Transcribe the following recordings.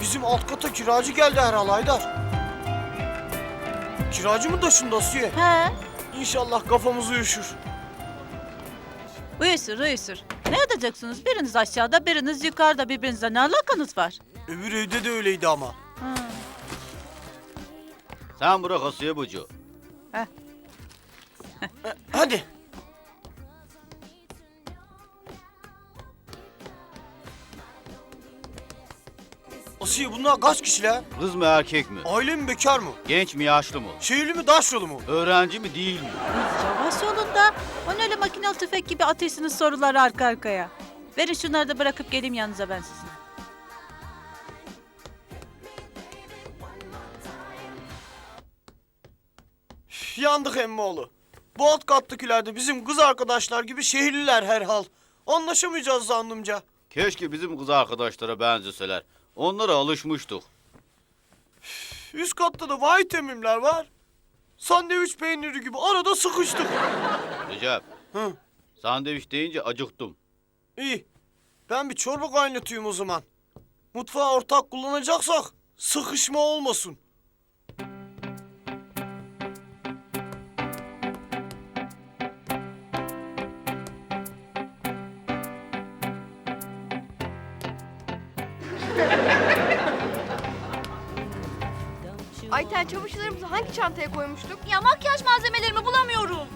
Bizim alt kata kiracı geldi herhal Haydar. Kiracı mı taşındı Asiye? He. İnşallah kafamız uyuşur. Uyusur uyusur. Ne edeceksiniz? Biriniz aşağıda biriniz yukarıda birbirinize ne alakanız var? Öbür evde de öyleydi ama. Ha. Sen bırak Asiye Bucu. Hadi. Asiye bunlar kaç kişiler? Kız mı erkek mi? Aile mi bekar mı? Genç mi yaşlı mı? Şehirli mi taşralı mı? Öğrenci mi değil mi? Yavaş yolunda. O ne öyle makinalı tüfek gibi atıyorsunuz soruları arka arkaya. Verin şunları da bırakıp geleyim yanınıza ben sizin. Üf, Yandık emmoğlu. Bu alt kattakiler de bizim kız arkadaşlar gibi şehirliler herhal. Anlaşamayacağız zannımca. Keşke bizim kız arkadaşlara benzeseler. Onlara alışmıştık. Üst katta da vay temimler var. Sandviç peyniri gibi arada sıkıştık. Recep, Hı, sandviç deyince acıktım. iyi. Ben bir çorba kaynatıyorum o zaman. Mutfağı ortak kullanacaksak sıkışma olmasın. Ayten çamaşırlarımızı hangi çantaya koymuştuk? Ya makyaj malzemelerimi bulamıyorum.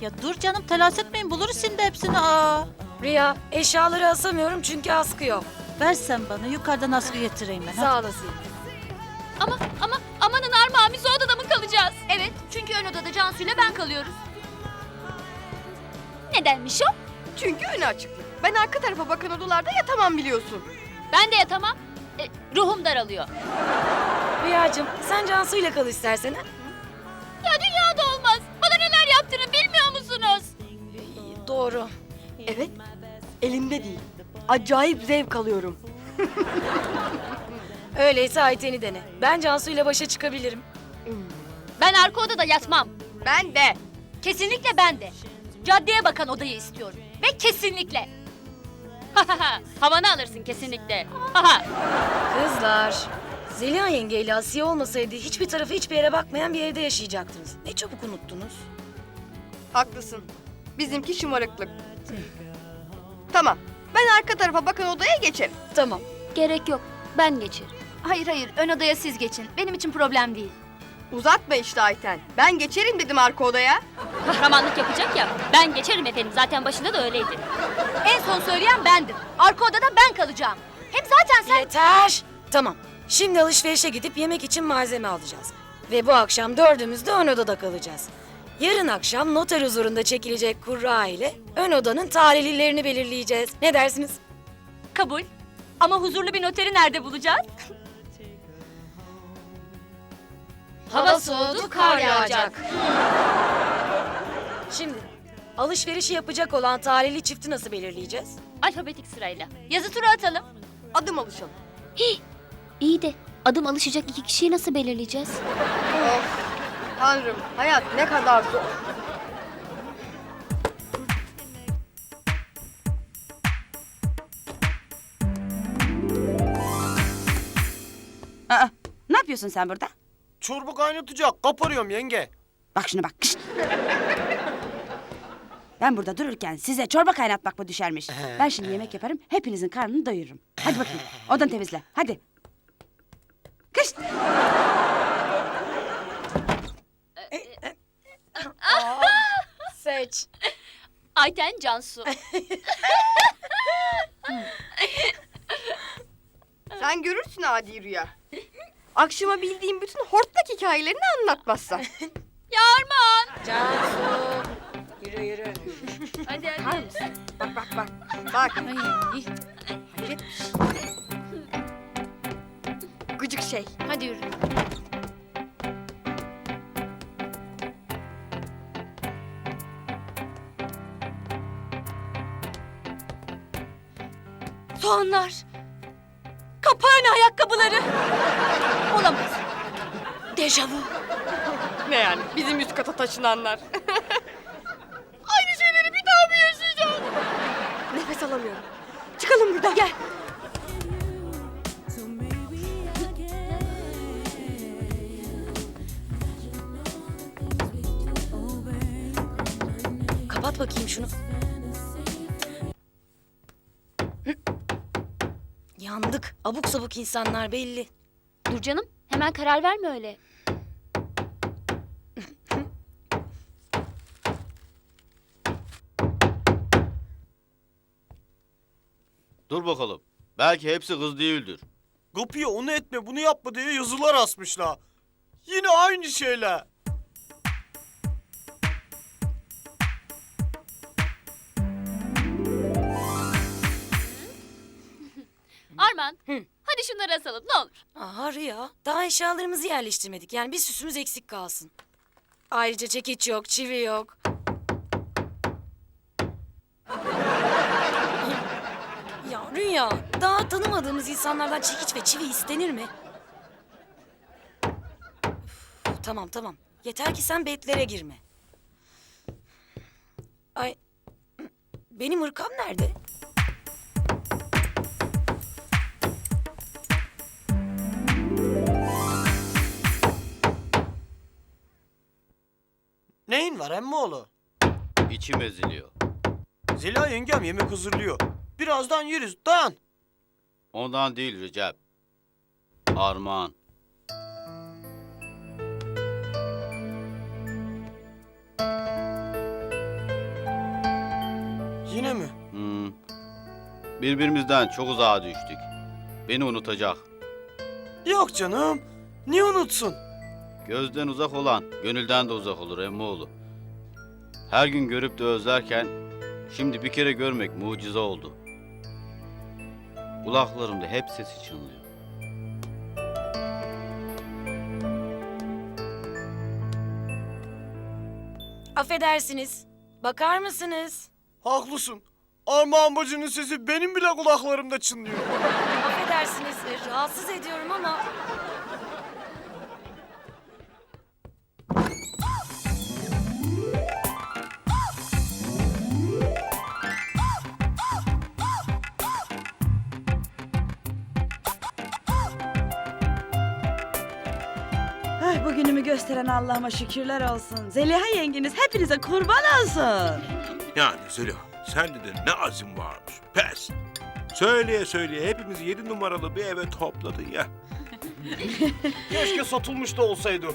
Ya dur canım telaş etmeyin buluruz şimdi hepsini. Aa. Rüya, eşyaları asamıyorum çünkü askı yok. Ver sen bana yukarıdan askı getireyim ben. Sağ olasın. Ama ama amanın Armağan biz o odada mı kalacağız? Evet çünkü ön odada Cansu ile ben kalıyoruz. Nedenmiş o? Çünkü önü açıklık. Ben arka tarafa bakan odalarda yatamam biliyorsun. Ben de yatamam. E, ruhum daralıyor. Rüyacığım, sen Cansu ile kal istersen. ha? Ya dünyada olmaz. Bana neler yaptığını bilmiyor musunuz? Doğru. Evet. Elimde değil. Acayip zevk alıyorum. Öyleyse Ayten'i dene. Ben Cansu ile başa çıkabilirim. Ben arka odada yatmam. Ben de. Kesinlikle ben de. Caddeye bakan odayı istiyorum. Ve kesinlikle. Havanı alırsın kesinlikle. Kızlar, Zeliha yengeyle Asiye olmasaydı hiçbir tarafı hiçbir yere bakmayan bir evde yaşayacaktınız. Ne çabuk unuttunuz. Haklısın. Bizimki şımarıklık. tamam. Ben arka tarafa bakan odaya geçerim. Tamam. Gerek yok. Ben geçerim. Hayır hayır ön odaya siz geçin. Benim için problem değil. Uzatma işte Ayten. Ben geçerim dedim arka odaya. Kahramanlık yapacak ya. Ben geçerim efendim. Zaten başında da öyleydi. En son söyleyen bendim. Arka odada ben kalacağım. Hem zaten sen... Yeter. Tamam. Şimdi alışverişe gidip yemek için malzeme alacağız. Ve bu akşam dördümüz de ön odada kalacağız. Yarın akşam noter huzurunda çekilecek kurra ile ön odanın tarihlilerini belirleyeceğiz. Ne dersiniz? Kabul. Ama huzurlu bir noteri nerede bulacağız? Hava soğudu, kar yağacak. Şimdi alışverişi yapacak olan talihli çifti nasıl belirleyeceğiz? Alfabetik sırayla. Yazı tura atalım. Adım alışalım. İyi de adım alışacak iki kişiyi nasıl belirleyeceğiz? Of. Tanrım. Hayat ne kadar zor. Aa, ne yapıyorsun sen burada? Çorba kaynatacak. Kaparıyorum yenge. Bak şuna bak. Ben burada dururken size çorba kaynatmak mı düşermiş? Ben şimdi yemek yaparım, hepinizin karnını doyururum. Hadi bakayım, odanı temizle, hadi. Kış. Seç. Ayten Cansu. Sen görürsün adi rüya. Akşama bildiğim bütün hortlak hikayelerini anlatmazsan. ya Armağan. Cansu. Yürü yürü. Hadi hadi. Bak bak bak. Bak. Ay, Hayret şey. Gıcık şey. Hadi yürü. Soğanlar. Kapağın ayakkabıları. Olamaz. Dejavu. Ne yani? Bizim üst kata taşınanlar. nefes alamıyorum. Çıkalım buradan gel. Kapat bakayım şunu. Yandık. Abuk sabuk insanlar belli. Dur canım hemen karar verme öyle. Dur bakalım. Belki hepsi kız değildir. Kapıya onu etme bunu yapma diye yazılar asmışlar. Yine aynı şeyler. Arman hadi şunları asalım ne olur. Aa Rüya, daha eşyalarımızı yerleştirmedik. Yani bir süsümüz eksik kalsın. Ayrıca çekiç yok, çivi yok. Ya daha tanımadığımız insanlardan çekiç ve çivi istenir mi? Üf, tamam tamam. Yeter ki sen betlere girme. Ay, benim ırkam nerede? Neyin var emmoğlu? İçim eziliyor. Zeliha yengem yemek hazırlıyor. Birazdan yeriz. Dayan. Ondan değil Recep. Armağan. Yine mi? Hmm. Birbirimizden çok uzağa düştük. Beni unutacak. Yok canım. Niye unutsun? Gözden uzak olan gönülden de uzak olur emmoğlu. Her gün görüp de özlerken şimdi bir kere görmek mucize oldu. Kulaklarımda hep sesi çınlıyor. Affedersiniz. Bakar mısınız? Haklısın. Armağan bacının sesi benim bile kulaklarımda çınlıyor. Affedersiniz. e, Rahatsız ediyorum ama... gösteren Allah'ıma şükürler olsun. Zeliha yengeniz hepinize kurban olsun. Yani Zeliha sende de ne azim varmış. Pes. Söyleye söyleye hepimizi yedi numaralı bir eve topladın ya. Keşke satılmış da olsaydı.